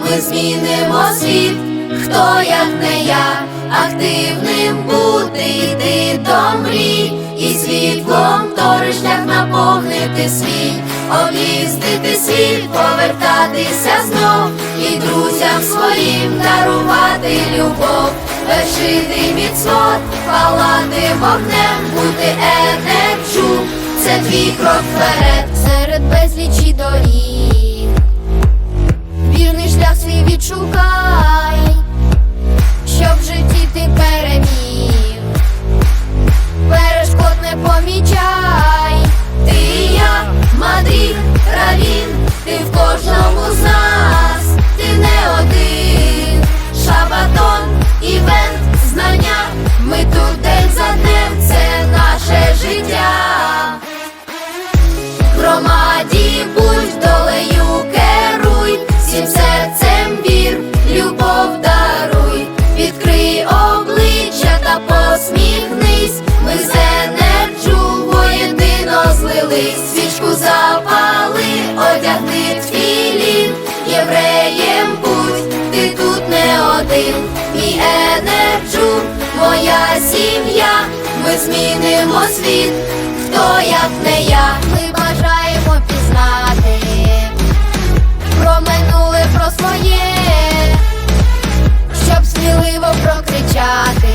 ми змінимо світ, хто як не я, активним бути, йти до мрій, і світлом шлях наповнити свій, об'їздити світ, повертатися знов, і друзям своїм дарувати любов, вершити міцно, палати вогнем, бути енерджу, це твій крок вперед. серед безлічі доріг. Відшукай, щоб в житті ти переміг. Перешкод не помічай, Ти і я, Мадрид, Равін, ти в кожному з нас, ти не один, шабатон, івент, знання, ми тут день за днем, це наше життя. Громаді енерджу, моя сім'я, ми змінимо світ, хто як не я. ми бажаємо пізнати про минуле, про своє, щоб сміливо прокричати.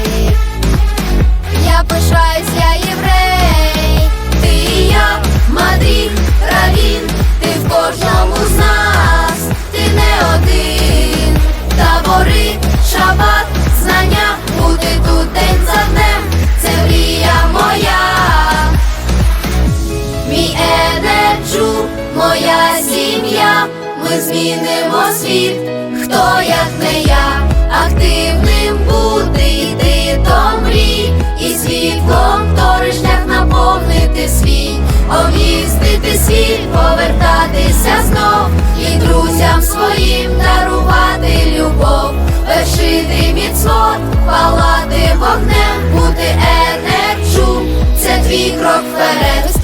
Енерджу, моя сім'я, ми змінимо світ, хто як не я, активним бути, йти до мрій, і світлом тори шлях наповнити свій, об'їздити світ, повертатися знов, і друзям своїм дарувати любов, вершити міцно, палати вогнем, бути енерджу, це твій крок вперед.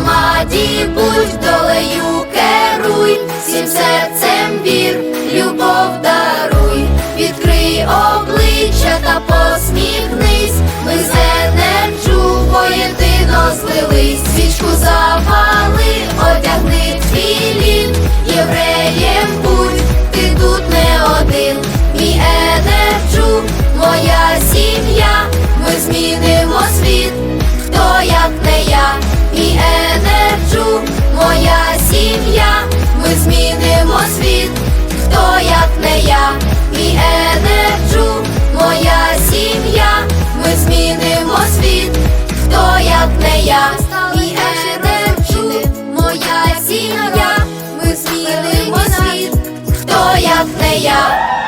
Громаді будь долею керуй, всім серцем змінимо світ, хто як не я, і енерджу, моя сім'я, ми змінимо світ, хто як не я, і енерджу, моя сім'я, ми змінимо світ, хто як не я.